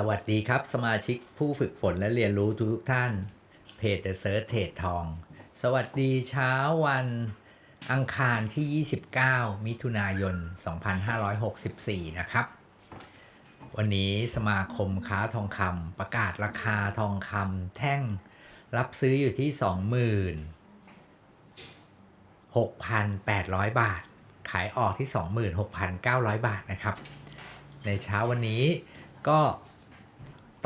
สวัสดีครับ สมาชิกผู้ฝึกฝนและเรียนรู้ทุกท่าน เพจ The Search เทรดทอง สวัสดีเช้าวันอังคารที่ 29 มิถุนายน 2564 นะครับ วันนี้สมาคมค้าทองคำประกาศราคาทองคำแท่งรับซื้ออยู่ที่ 26,800 บาท ขายออกที่ 26,900 บาทนะครับ ในเช้าวันนี้ก็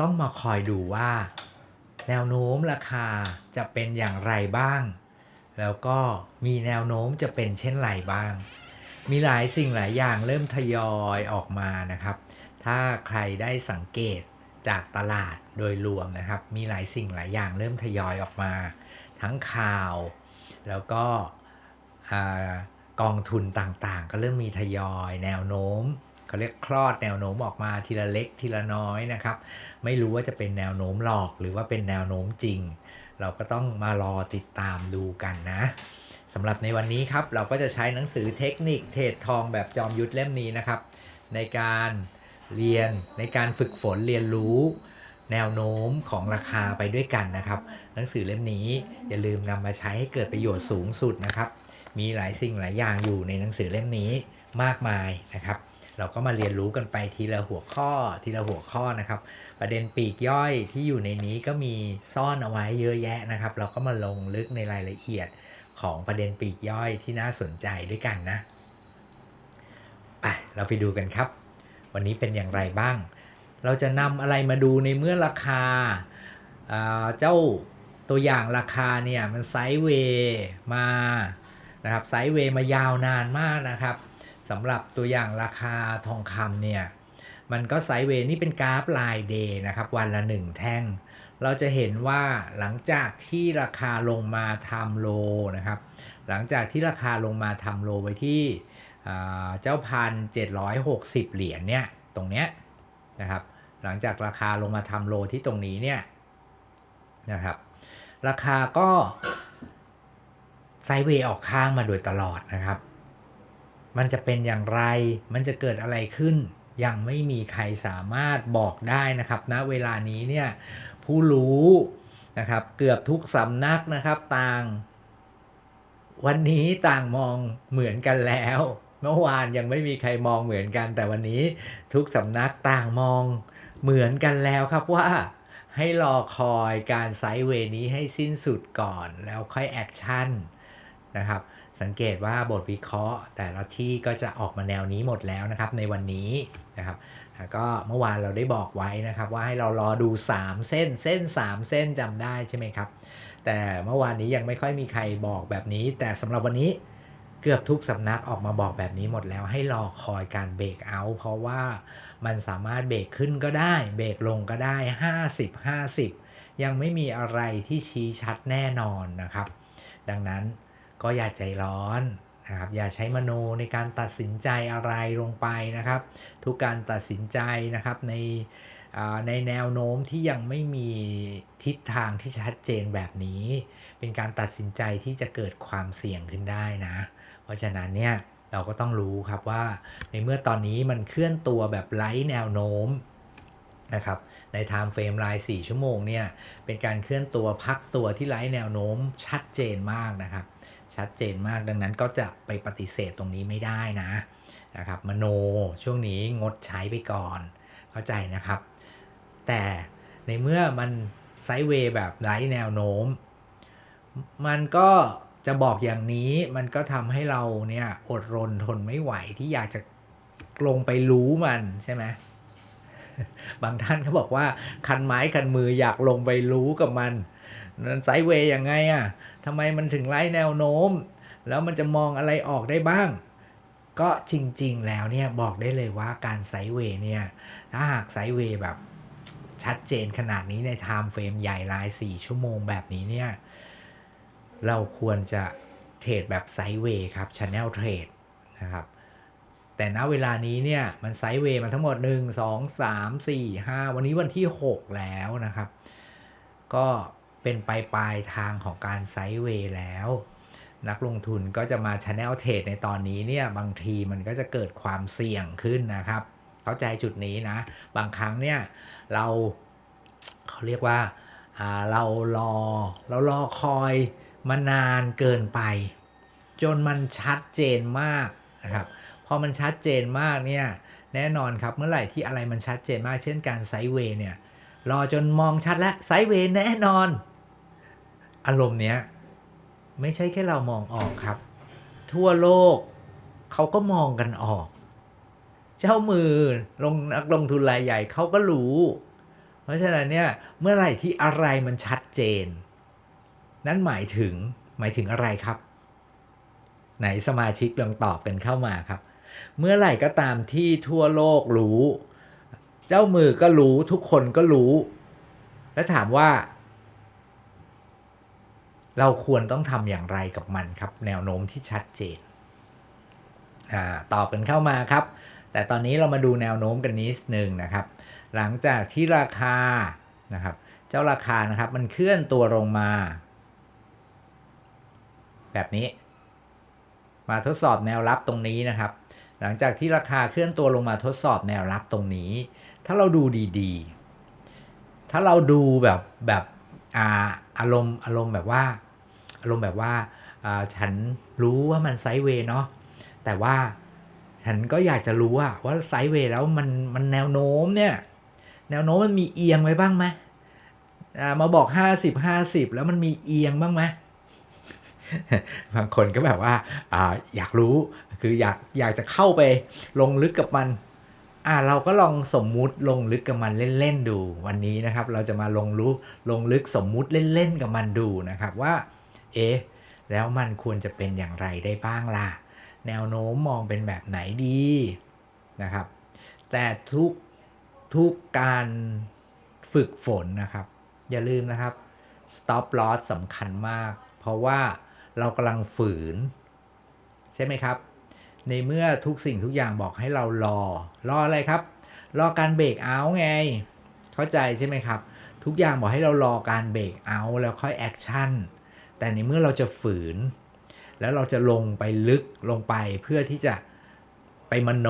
ต้องมาคอยดูว่า แนวโน้มราคาจะเป็นอย่างไรบ้าง แล้วก็มีแนวโน้มจะเป็นเช่นไรบ้าง มีหลายสิ่งหลายอย่างเริ่มทยอยออกมานะครับ ถ้าใครได้สังเกตจากตลาดโดยรวมนะครับ มีหลายสิ่งหลายอย่างเริ่มทยอยออกมา ทั้งข่าว แล้วก็อกองทุนต่างๆ ก็เริ่มมีทยอยแนวโน้ม เขาเรียกคลอดแนวโน้มออกมาทีละเล็กทีละน้อยนะครับ ไม่รู้ว่าจะเป็นแนวโน้มหลอกหรือว่าเป็นแนวโน้มจริง เราก็ต้องมารอติดตามดูกันนะสำหรับในวันนี้ครับ เราก็จะใช้หนังสือเทคนิคเทรดทองแบบจอมยุทธเล่มนี้นะครับ ในการเรียนในการฝึกฝนเรียนรู้แนวโน้มของราคาไปด้วยกันนะครับ หนังสือเล่มนี้อย่าลืมนำมาใช้ให้เกิดประโยชน์สูงสุดนะครับ มีหลายสิ่งหลายอย่างอยู่ในหนังสือเล่มนี้มากมายนะครับ เราก็มาเรียนรู้กันไปทีละหัวข้อทีละหัวข้อนะครับ ประเด็นปีกย่อยที่อยู่ในนี้ก็มีซ่อนเอาไว้เยอะแยะนะครับ เราก็มาลงลึกในรายละเอียดของประเด็นปีกย่อยที่น่าสนใจด้วยกันนะไปเราไปดูกันครับ วันนี้เป็นอย่างไรบ้าง เราจะนำอะไรมาดูในเมื่อราคาอ่าเจ้าตัวอย่างราคาเนี่ยมันไซด์เวย์มานะครับไซด์เวย์มายาวนานมากนะครับ สำหรับตัวอย่างราคาทองคำเนี่ย มันก็ไซด์เวย์นี่เป็นกราฟรายเดย์นะครับ วันละ 1 แท่ง เราจะเห็นว่าหลังจากที่ราคาลงมาทำโลนะครับ หลังจากที่ราคาลงมาทำโลไว้ที่เจ้าพันเจ็ดร้อยหกสิบเหรียญเนี่ย ตรงเนี้ยนะครับ หลังจากราคาลงมาทำโลที่ตรงนี้เนี่ยนะครับ ราคาก็ไซด์เวย์ออกข้างมาโดยตลอดนะครับ มันจะเป็นอย่างไร มันจะเกิดอะไรขึ้น ยังไม่มีใครสามารถบอกได้นะครับณเวลานี้เนี่ยผู้รู้นะครับเกือบทุกสำนักนะครับต่าง วันนี้ต่างมองเหมือนกันแล้ว เมื่อวานยังไม่มีใครมองเหมือนกัน แต่วันนี้ทุกสำนักต่างมองเหมือนกันแล้วครับว่าให้รอคอยการไซด์เวนี้ให้สิ้นสุดก่อนแล้วค่อยแอคชั่นนะครับ สังเกตว่าบทวิเคราะห์ แต่ละที่ก็จะออกมาแนวนี้หมดแล้วนะครับในวันนี้นะครับแล้วก็เมื่อวานเราได้บอกไว้นะครับ ว่าให้เรารอดู 3 เส้นเส้น 3 เส้นจำได้ใช่ไหมครับ แต่เมื่อวานนี้ยังไม่ค่อยมีใครบอกแบบนี้ แต่สำหรับวันนี้เกือบทุกสำนักออกมาบอกแบบนี้หมดแล้วให้รอคอยการเบรกเอาท์เพราะว่ามันสามารถเบรกขึ้นก็ได้ เบรกลงก็ได้ 50 50 ยังไม่มีอะไรที่ชี้ชัดแน่นอนนะครับ ดังนั้น ก็อย่าใจร้อนนะครับอย่าใช้มโนในการตัดสินใจอะไรลงไปนะครับ ทุกการตัดสินใจนะครับในในแนวโน้มที่ยังไม่มีทิศทางที่ชัดเจนแบบนี้ เป็นการตัดสินใจที่จะเกิดความเสี่ยงขึ้นได้นะ เพราะฉะนั้นเนี่ยเราก็ต้องรู้ครับว่าในเมื่อตอนนี้มันเคลื่อนตัวแบบไร้แนวโน้มนะครับใน time frame ราย 4 ชั่วโมงเนี่ยเป็นการเคลื่อนตัวพักตัวที่ไร้แนวโน้มชัดเจนมากนะครับ ชัดเจนมากดังนั้นก็จะไปปฏิเสธตรงนี้ไม่ได้นะนะครับมโนช่วงนี้งดใช้ไปก่อน เข้าใจนะครับ แต่ในเมื่อมันไซด์เวย์แบบไร้แนวโน้ม มันก็จะบอกอย่างนี้มันก็ทำให้เราเนี่ยอดรนทนไม่ไหวที่อยากจะลงไปรู้มันใช่ไหมบางท่านเขาบอกว่าคันไม้คันมืออยากลงไปรู้กับมันนั่น ไซด์เวย์ยังไงอะ่ะทำไมมันถึงไร้แนวโน้ม แล้วมันจะมองอะไรออกได้บ้าง ก็จริง ๆ แล้วเนี่ยบอกได้เลยว่าการไซด์เวย์เนี่ยถ้าหากไซด์เวย์แบบชัดเจนขนาดนี้ในไทม์เฟรมใหญ่ราย 4 ชั่วโมงแบบนี้เนี่ย เราควรจะเทรดแบบไซด์เวย์ครับ Channel Trade นะครับแต่ณเวลานี้เนี่ย มันไซด์เวย์มาทั้งหมด 1 2 3 4 5 วันนี้วันที่ 6 แล้วนะครับ ก็ เป็นปลายปลายทางของการไซด์เวย์แล้ว นักลงทุนก็จะมา Channel Trade ในตอนนี้เนี่ยบางทีมันก็จะเกิดความเสี่ยงขึ้นนะครับ เข้าใจจุดนี้นะ บางครั้งเนี่ยเราเขาเรียกว่าาเรารอเรารอคอยมานานเกินไป จนมันชัดเจนมากนะครับพอมันชัดเจนมากเนี่ยแน่นอนครับเมื่อไหร่ที่อะไรมันชัดเจนมากเช่นการไซด์เวย์เนี่ยรอจนมองชัดแล้วไซด์เวย์แน่นอน อารมณ์เนี้ยไม่ใช่แค่เรามองออกครับ ทั่วโลกเขาก็มองกันออก เจ้ามือลงนักลงทุนรายใหญ่เขาก็รู้ เพราะฉะนั้นเนี่ยเมื่อไหร่ที่อะไรมันชัดเจน นั่นหมายถึงหมายถึงอะไรครับ ไหนสมาชิกลองตอบกันเข้ามาครับ เมื่อไหร่ก็ตามที่ทั่วโลกรู้ เจ้ามือก็รู้ทุกคนก็รู้ แล้วถามว่า เราควรต้องทำอย่างไรกับมันครับ แนวโน้มที่ชัดเจนอ่าตอบกันเข้ามาครับ แต่ตอนนี้เรามาดูแนวโน้มกันนิดนึงนะครับ หลังจากที่ราคานะครับ เจ้าราคานะครับมันเคลื่อนตัวลงมา แบบนี้ มาทดสอบแนวรับตรงนี้นะครับ หลังจากที่ราคาเคลื่อนตัวลงมาทดสอบแนวรับตรงนี้ ถ้าเราดูดีๆ ถ้าเราดูแบบแบบ อาอารมณ์อารมณ์แบบว่า อารมณ์แบบว่าาฉันรู้ว่ามันไซด์เวย์เนาะแต่ว่าฉันก็อยากจะรู้อะว่าไซด์เวย์แล้วมันมันแนวโน้มเนี่ยแนวโน้มมันมีเอียงไว้บ้างไหมอ่ามาบอก 50 50 แล้วมันมีเอียงบ้างไหมบางคนก็แบบว่าอ่าอยากรู้คืออยากอยากจะเข้าไปลงลึกกับมัน อ่าเราก็ลองสมมุติลงลึกกับมันเล่นๆดูวันนี้นะครับ เราจะมาลงรู้ลงลึกสมมุติเล่นๆกับมันดูนะครับว่า เอ๊ะแล้วมันควรจะเป็นอย่างไรได้บ้างล่ะ แนวโน้มมองเป็นแบบไหนดีนะครับ แต่ทุกทุกการฝึกฝนนะครับ อย่าลืมนะครับ stop loss สำคัญมาก เพราะว่าเรากำลังฝืน ใช่ไหมครับ ในเมื่อทุกสิ่งทุกอย่างบอกให้เรารอ รออะไรครับ รอการเบรกเอาไง เข้าใจใช่ไหมครับ ทุกอย่างบอกให้เรารอการเบรกเอาแล้วค่อยแอคชั่น แต่ในเมื่อเราจะฝืน แล้วเราจะลงไปลึกลงไปเพื่อที่จะไปมโน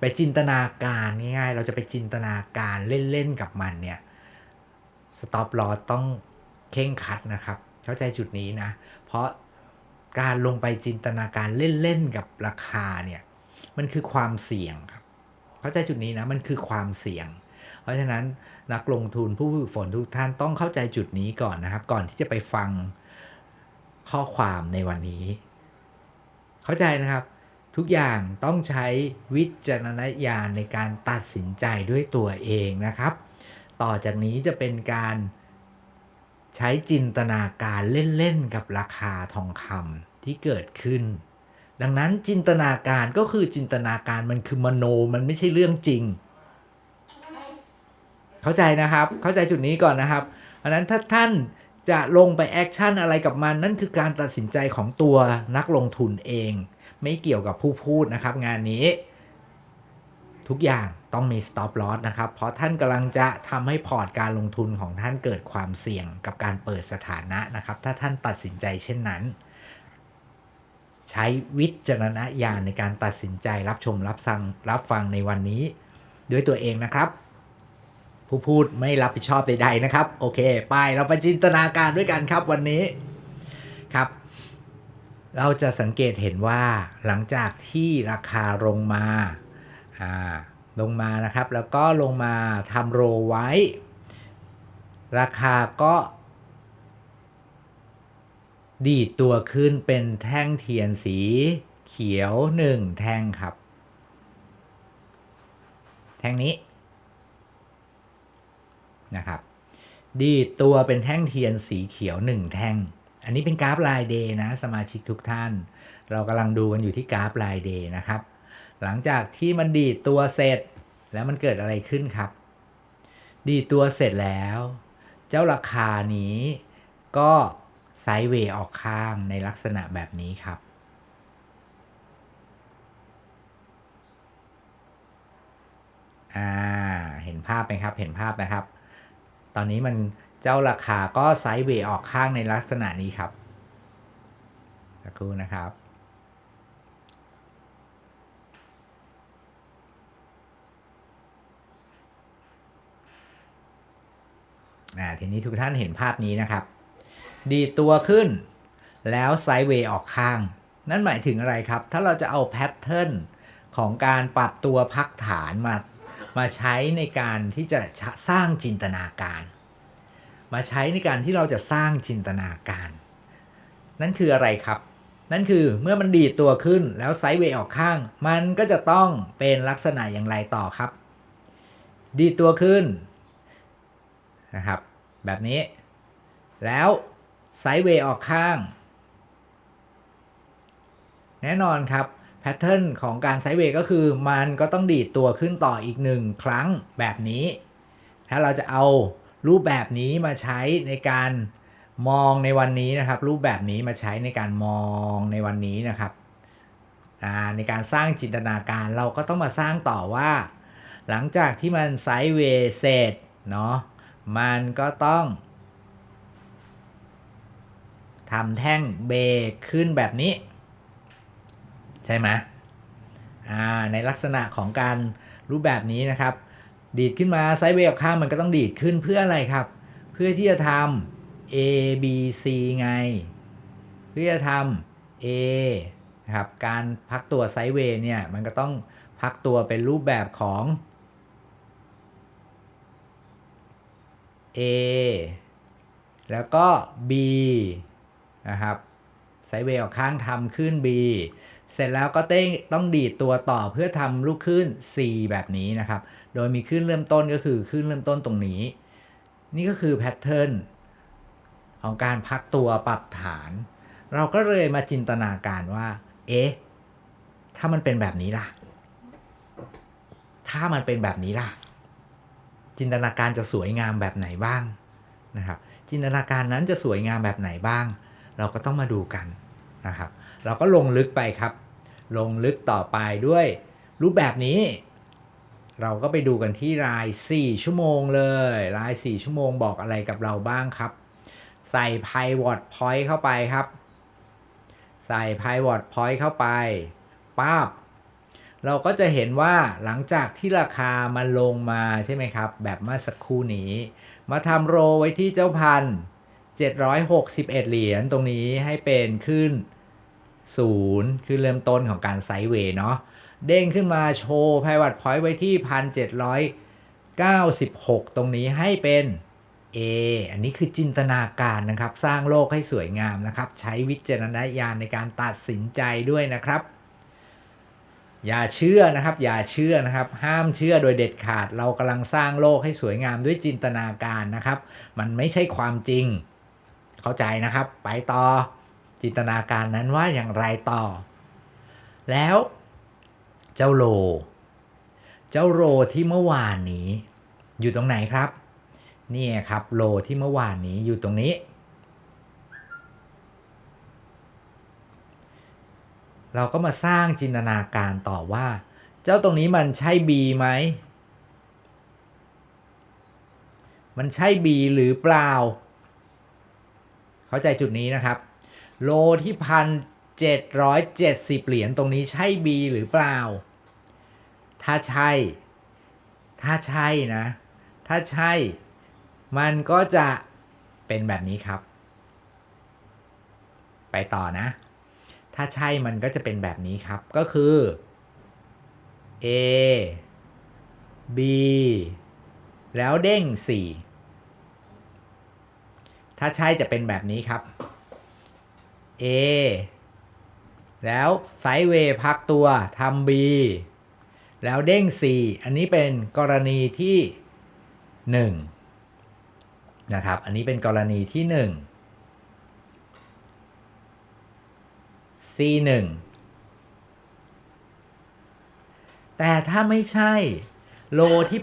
ไปจินตนาการง่ายๆ เราจะไปจินตนาการเล่นๆกับมันเนี่ย สต็อปลอต้องเข่งคัดนะครับ เข้าใจจุดนี้นะ เพราะ การลงไปจินตนาการเล่นๆกับราคาเนี่ยมันคือความเสี่ยงครับเข้าใจจุดนี้นะมันคือความเสี่ยง เพราะฉะนั้นนักลงทุนผู้ฝึกฝนทุกท่านต้องเข้าใจจุดนี้ก่อนนะครับ ก่อนที่จะไปฟังข้อความในวันนี้ เข้าใจนะครับ ทุกอย่างต้องใช้วิจารณญาณในการตัดสินใจด้วยตัวเองนะครับ ต่อจากนี้จะเป็นการ ใช้จินตนาการเล่นๆกับราคาทองคำที่เกิดขึ้น ดังนั้นจินตนาการก็คือจินตนาการมันคือมโนมันไม่ใช่เรื่องจริง เข้าใจนะครับ เข้าใจจุดนี้ก่อนนะครับเพราะฉะนั้นถ้าท่านจะลงไปแอคชั่นอะไรกับมัน นั่นคือการตัดสินใจของตัวนักลงทุนเอง ไม่เกี่ยวกับผู้พูดนะครับ งานนี้ ทุกอย่าง ต้องมี stop loss นะครับ เพราะท่านกำลังจะทำให้พอร์ตการลงทุนของท่านเกิดความเสี่ยงกับการเปิดสถานะนะครับ ถ้าท่านตัดสินใจเช่นนั้น ใช้วิจารณญาณในการตัดสินใจรับชมรับฟังรับฟังในวันนี้ ด้วยตัวเองนะครับ ผู้พูดไม่รับผิดชอบใดๆนะครับ โอเค ไปเราไปจินตนาการด้วยกันครับวันนี้ครับเราจะสังเกตเห็นว่าหลังจากที่ราคาลงมาอ่า ลงมานะครับ แล้วก็ลงมาทำโรไว้ ราคาก็ ดีดตัวขึ้นเป็นแท่งเทียนสีเขียว 1 แท่งครับ แท่งนี้นะครับ ดีดตัวเป็นแท่งเทียนสีเขียว 1 แท่ง อันนี้เป็นกราฟรายเดย์นะ สมาชิกทุกท่าน เรากำลังดูกันอยู่ที่กราฟรายเดย์นะครับ หลังจากที่มันดีดตัวเสร็จ แล้วมันเกิดอะไรขึ้นครับ ดีดตัวเสร็จแล้ว เจ้าราคานี้ก็ไซด์เวย์ออกข้างในลักษณะแบบนี้ครับ อ่า เห็นภาพไหมครับ เห็นภาพนะครับ ตอนนี้มันเจ้าราคาก็ไซด์เวย์ออกข้างในลักษณะนี้ครับสักครู่นะครับ อ่าทีนี้ทุกท่านเห็นภาพนี้นะครับ ดีตัวขึ้น แล้วไซด์เวย์ออกข้าง นั่นหมายถึงอะไรครับ ถ้าเราจะเอาแพทเทิร์นของการปรับตัวพักฐานมามาใช้ในการที่จะสร้างจินตนาการ มาใช้ในการที่เราจะสร้างจินตนาการ นั่นคืออะไรครับ นั่นคือเมื่อมันดีดตัวขึ้นแล้วไซด์เวย์ออกข้าง มันก็จะต้องเป็นลักษณะอย่างไรต่อครับ ดีดตัวขึ้น นะครับ แบบนี้ แล้วไซด์เวย์ออกข้าง แน่นอนครับแพทเทิร์นของการไซด์เวย์ก็คือมันก็ต้องดีดตัวขึ้นต่ออีกหนึ่งครั้งแบบนี้ ถ้าเราจะเอารูปแบบนี้มาใช้ในการมองในวันนี้นะครับ รูปแบบนี้มาใช้ในการมองในวันนี้นะครับในการสร้างจินตนาการเราก็ต้องมาสร้างต่อว่า หลังจากที่มันไซด์เวย์เสร็จเนาะ มันก็ต้องทำแท่งเบรกขึ้นแบบนี้ ใช่ไหมในลักษณะของการรูปแบบนี้นะครับ ดีดขึ้นมาไซด์เวย์ออกข้างมันก็ต้องดีดขึ้นเพื่ออะไรครับ เพื่อที่จะทำ A B C ไง เพื่อจะทำ A นะครับการพักตัวไซด์เวย์เนี่ยมันก็ต้องพักตัวเป็นรูปแบบของ A แล้วก็ B นะครับไซเวย์ออกข้างทำขึ้น B เสร็จแล้วก็เต้งต้องดีดตัวต่อเพื่อทำลูกขึ้น C แบบนี้นะครับ โดยมีขึ้นเริ่มต้นก็คือขึ้นเริ่มต้นตรงนี้ นี่ก็คือแพทเทิร์นของการพักตัวปรับฐาน เราก็เลยมาจินตนาการว่า เอ๊ะ ถ้ามันเป็นแบบนี้ล่ะ ถ้ามันเป็นแบบนี้ล่ะ จินตนาการจะสวยงามแบบไหนบ้างนะครับ จินตนาการนั้นจะสวยงามแบบไหนบ้าง เราก็ต้องมาดูกันนะครับ เราก็ลงลึกไปครับ ลงลึกต่อไปด้วยรูปแบบนี้ เราก็ไปดูกันที่ราย 4 ชั่วโมงเลยราย 4 ชั่วโมงบอกอะไรกับเราบ้างครับ ใส่ pivot point เข้าไปครับ ใส่ pivot point เข้าไปป้าบ เราก็จะเห็นว่าหลังจากที่ราคามันลงมาใช่ไหมครับ แบบเมื่อสักครู่นี้ มาทำโรไว้ที่เจ้าพัน761 เหรียญตรงนี้ให้เป็นขึ้น 0 คือเริ่มต้นของการไซด์เวย์เนาะเด้งขึ้นมาโชว์ไพวัตพอยต์ไว้ที่ 1,796 ตรงนี้ให้เป็น A อันนี้คือจินตนาการนะครับ สร้างโลกให้สวยงามนะครับ ใช้วิจารณญาณในการตัดสินใจด้วยนะครับ อย่าเชื่อนะครับ อย่าเชื่อนะครับ ห้ามเชื่อโดยเด็ดขาด เรากำลังสร้างโลกให้สวยงามด้วยจินตนาการนะครับ มันไม่ใช่ความจริง เข้าใจนะครับ ไปต่อ จินตนาการนั้นว่าอย่างไรต่อ แล้วเจ้าโล เจ้าโลที่เมื่อวานนี้ อยู่ตรงไหนครับ นี่ครับโลที่เมื่อวานนี้อยู่ตรงนี้ เราก็มาสร้างจินตนาการต่อว่า เจ้าตรงนี้มันใช่ B ไหม มันใช่ B หรือเปล่า เข้าใจจุดนี้นะครับ โลที่พันเจ็ดร้อยเจ็ดสิบเหรียญตรงนี้ใช่ B หรือเปล่า ถ้าใช่ ถ้าใช่นะ ถ้าใช่ มันก็จะเป็นแบบนี้ครับ ไปต่อนะ ถ้าใช่มันก็จะเป็นแบบนี้ครับ ก็คือ A B แล้วเด้ง 4 ถ้าใช่จะเป็นแบบนี้ครับ A แล้วไซด์เวย์พักตัวทำ B แล้วเด้ง 4 อันนี้เป็นกรณีที่ 1 นะครับ อันนี้เป็นกรณีที่ 1 C1 แต่ถ้าไม่ใช่ โลที่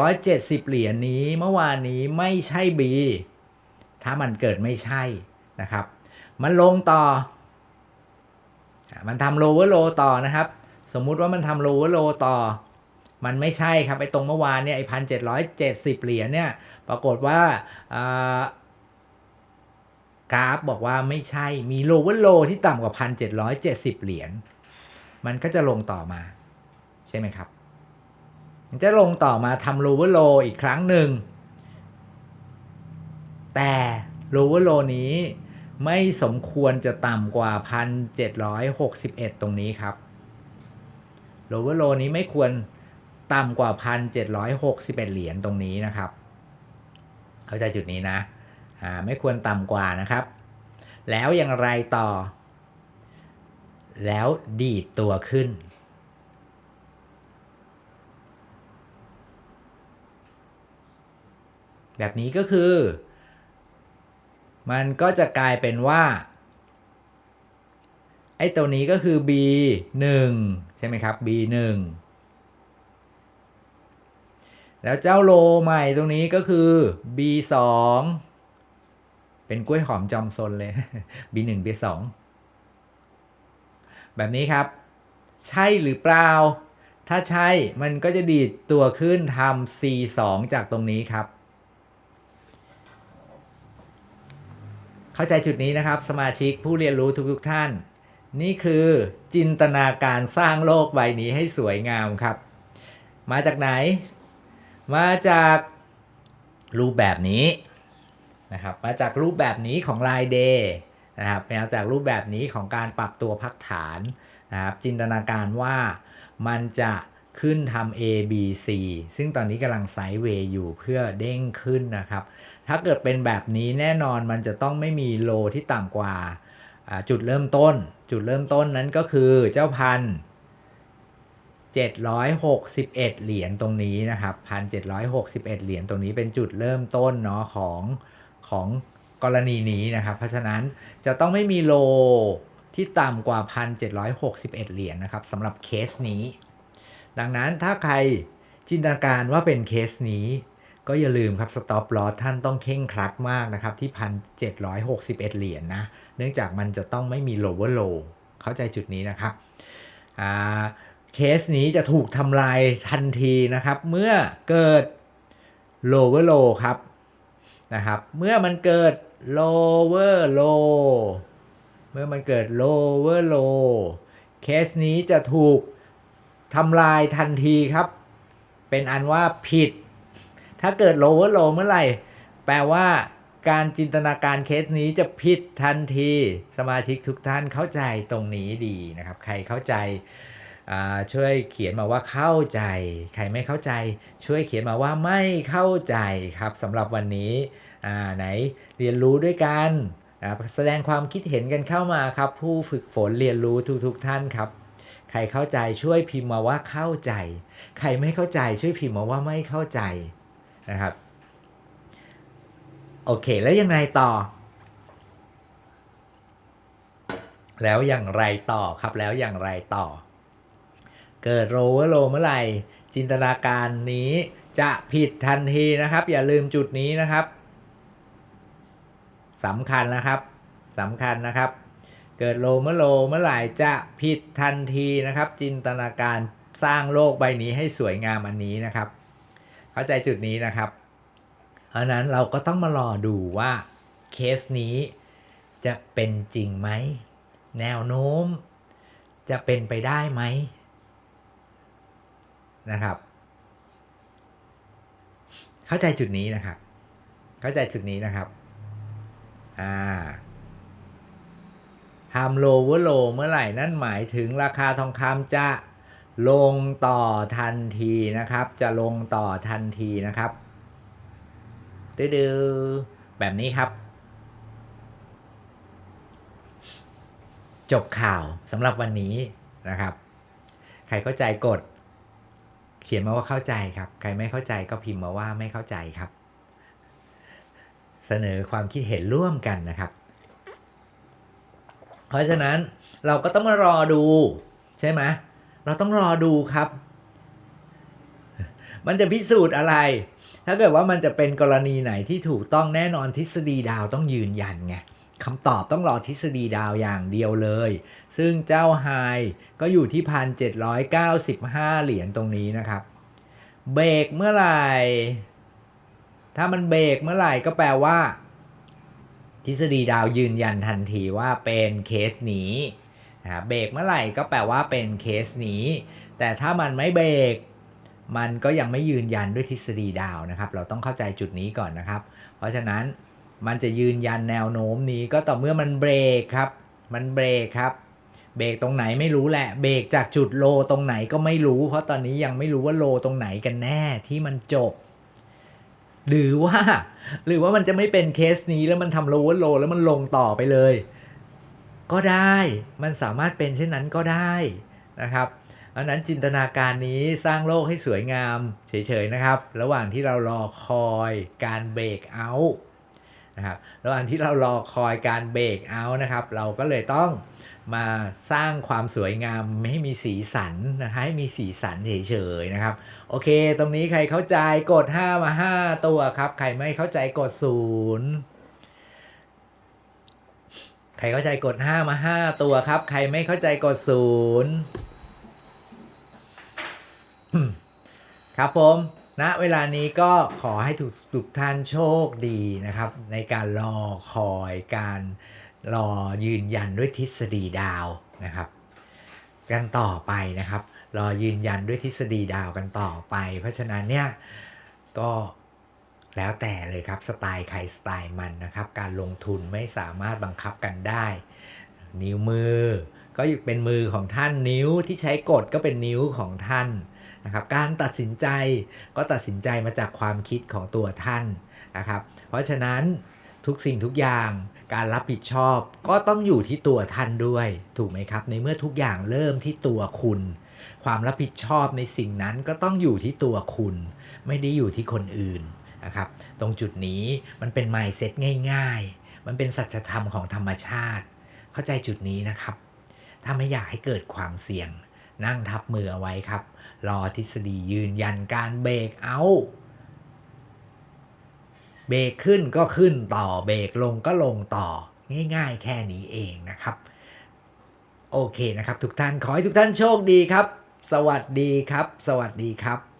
1,770 เหรียญนี้เมื่อวานนี้ไม่ใช่ B ถ้ามันเกิดไม่ใช่นะครับ มันลงต่อ มันทำ lower low ต่อนะครับ สมมุติว่ามันทำ lower low ต่อ มันไม่ใช่ครับไอ้ตรงเมื่อวานเนี่ยไอ้พันเจ็ดร้อยเจ็ดสิบเหรียญเนี่ย ปรากฏว่า กราฟบอกว่าไม่ใช่มี lower low ที่ต่ำกว่าพันเจ็ดร้อยเจ็ดสิบเหรียญมันก็จะลงต่อมา ใช่ไหมครับ จะลงต่อมาทำ lower low อีกครั้งหนึ่ง แต่ lower low นี้ไม่สมควรจะต่ำกว่า 1,761 ตรงนี้ครับ lower low นี้ไม่ควรต่ำกว่า 1,761 เหรียญตรงนี้นะครับ เข้าใจจุดนี้นะ ไม่ควรต่ำกว่านะครับ แล้วอย่างไรต่อ แล้วดีดตัวขึ้น แบบนี้ก็คือ มันก็จะกลายเป็นว่าไอ้ตัวนี้ก็คือ b 1ใช่ไหมครับ b 1แล้วเจ้าโลใหม่ตรงนี้ก็คือ b 2 เป็นกล้วยหอมจอมซนเลย b 1 b 2 แบบนี้ครับ ใช่หรือเปล่า ถ้าใช่มันก็จะดีดตัวขึ้นทำ c 2 จากตรงนี้ครับ เข้าใจจุดนี้นะครับ สมาชิกผู้เรียนรู้ทุกๆท่าน นี่คือจินตนาการสร้างโลกใบนี้ให้สวยงามครับ มาจากไหน มาจากรูปแบบนี้ นะครับมาจากรูปแบบนี้ของลายเดย์นะครับมาจากรูปแบบนี้ของการปรับตัวพักฐานนะครับจินตนาการว่ามันจะขึ้นทำ A B C ซึ่งตอนนี้กำลังไซด์เวย์อยู่เพื่อเด้งขึ้นนะครับ ถ้าเกิดเป็นแบบนี้แน่นอนมันจะต้องไม่มีโลที่ต่ำกว่าอ่าจุดเริ่มต้น จุดเริ่มต้นนั้นก็คือเจ้าพัน761 เหรียญตรงนี้นะครับ 1,761 เหรียญตรงนี้เป็นจุดเริ่มต้นเนาะของ ของกรณีนี้นะครับ เพราะฉะนั้นจะต้องไม่มีโลที่ต่ำกว่า 1,761 เหรียญนะครับสำหรับเคสนี้ ดังนั้นถ้าใครจินตนาการว่าเป็นเคสนี้ ก็อย่าลืมครับ stop loss ท่านต้องเข่งครัดมากนะครับที่ 1,761 เหรียญนะเนื่องจากมันจะต้องไม่มี lower low เข้าใจจุดนี้นะครับเคสนี้จะถูกทำลายทันทีนะครับ เมื่อเกิด lower low ครับ นะครับ เมื่อมันเกิด lower low เมื่อมันเกิด lower low เคสนี้จะถูกทำลายทันทีครับ เป็นอันว่าผิด ถ้าเกิด lower low เมื่อไหร่ แปลว่าการจินตนาการเคสนี้จะผิดทันที สมาชิกทุกท่านเข้าใจตรงนี้ดีนะครับ ใครเข้าใจช่วยเขียนมาว่าเข้าใจ ใครไม่เข้าใจ ช่วยเขียนมาว่าไม่เข้าใจครับสำหรับวันนี้ อ่าไหนเรียนรู้ด้วยกันแสดงความคิดเห็นกันเข้ามาครับ ผู้ฝึกฝนเรียนรู้ทุกๆท่านครับ ใครเข้าใจช่วยพิมพ์มาว่าเข้าใจ ใครไม่เข้าใจช่วยพิมพ์มาว่าไม่เข้าใจนะครับโอเคแล้วยังไงต่อ แล้วอย่างไรต่อครับแล้วอย่างไรต่อ เกิดโรเวอร์โลเมื่อไหร่ จินตนาการนี้จะผิดทันทีนะครับ อย่าลืมจุดนี้นะครับ สำคัญนะครับสำคัญนะครับ เกิดโลเมื่อโลเมื่อไหร่จะผิดทันทีนะครับ จินตนาการสร้างโลกใบนี้ให้สวยงามอันนี้นะครับ เข้าใจจุดนี้นะครับเพราะนั้นเราก็ต้องมารอดูว่าเคสนี้จะเป็นจริงไหม แนวโน้มจะเป็นไปได้ไหมนะครับ เข้าใจจุดนี้นะครับ เข้าใจจุดนี้นะครับ อ่าทำโลเวอร์โลเมื่อไหร่นั่นหมายถึงราคาทองคำจะลงต่อทันทีนะครับ จะลงต่อทันทีนะครับดื้อแบบนี้ครับ จบข่าวสำหรับวันนี้นะครับ ใครเข้าใจกด เขียนมาว่าเข้าใจครับ ใครไม่เข้าใจก็พิมพ์มาว่าไม่เข้าใจครับ เสนอความคิดเห็นร่วมกันนะครับ เพราะฉะนั้นเราก็ต้องมารอดูใช่ไหมเราต้องรอดูครับ มันจะพิสูจน์อะไร ถ้าเกิดว่ามันจะเป็นกรณีไหนที่ถูกต้องแน่นอนทฤษฎีดาวต้องยืนยันไงคำตอบต้องรอทฤษฎีดาวอย่างเดียวเลย ซึ่งเจ้าไฮก็อยู่ที่พันเจ็ดร้อยเก้าสิบห้าเหรียญตรงนี้นะครับ เบรกเมื่อไหร่ ถ้ามันเบรกเมื่อไหร่ก็แปลว่า ทฤษฎีดาวยืนยันทันทีว่าเป็นเคสนี้นะครับเบรกเมื่อไหร่ก็แปลว่าเป็นเคสนี้ แต่ถ้ามันไม่เบรกมันก็ยังไม่ยืนยันด้วยทฤษฎีดาวนะครับ เราต้องเข้าใจจุดนี้ก่อนนะครับ เพราะฉะนั้นมันจะยืนยันแนวโน้มนี้ก็ต่อเมื่อมันเบรกครับ มันเบรกครับ เบรกตรงไหนไม่รู้แหละ เบรกจากจุดโลตรงไหนก็ไม่รู้ เพราะตอนนี้ยังไม่รู้ว่าโลตรงไหนกันแน่ที่มันจบ หรือว่า หรือว่ามันจะไม่เป็นเคสนี้แล้วมันทำโลว่าโลแล้วมันลงต่อไปเลย ก็ได้มันสามารถเป็นเช่นนั้นก็ได้นะครับเพราะฉะนั้นจินตนาการนี้สร้างโลกให้สวยงามเฉยๆนะครับ ระหว่างที่เรารอคอยการเบรกเอาท์นะครับระหว่างที่เรารอคอยการเบรกเอาท์นะครับ เราก็เลยต้อง มาสร้างความสวยงามให้มีสีสันนะฮะให้มีสีสันเฉยๆนะครับ โอเค ตรงนี้ใครเข้าใจกด 5 มา 5 ตัวครับ ใครไม่เข้าใจกด 0 ใครเข้าใจกด 5 มา 5 ตัวครับ ใครไม่เข้าใจกด 0 ครับผมณนะเวลานี้ก็ขอให้ทุกทุกท่านโชคดีนะครับ ในการรอคอยการ รอยืนยันด้วยทฤษฎีดาวนะครับ กันต่อไปนะครับ รอยืนยันด้วยทฤษฎีดาวกันต่อไป เพราะฉะนั้นเนี่ยก็แล้วแต่เลยครับสไตล์ใครสไตล์มันนะครับ การลงทุนไม่สามารถบังคับกันได้ นิ้วมือ ก็เป็นมือของท่านนิ้วที่ใช้กดก็เป็นนิ้วของท่านนะครับการตัดสินใจก็ตัดสินใจมาจากความคิดของตัวท่านนะครับ เพราะฉะนั้นทุกสิ่งทุกอย่าง การรับผิดชอบก็ต้องอยู่ที่ตัวท่านด้วย ถูกไหมครับ ในเมื่อทุกอย่างเริ่มที่ตัวคุณ ความรับผิดชอบในสิ่งนั้นก็ต้องอยู่ที่ตัวคุณ ไม่ได้อยู่ที่คนอื่นนะครับ ตรงจุดนี้มันเป็น mindset ง่าย ๆ มันเป็นสัจธรรมของธรรมชาติ เข้าใจจุดนี้นะครับ ถ้าไม่อยากให้เกิดความเสี่ยง นั่งทับมือเอาไว้ครับ รอทฤษฎียืนยันการเบรกเอา เบรกขึ้นก็ขึ้นต่อเบรกลงก็ลงต่อง่าย ๆ แค่นี้เองนะครับ โอเคนะครับ ทุกท่านขอให้ทุกท่านโชคดีครับ สวัสดีครับ สวัสดีครับ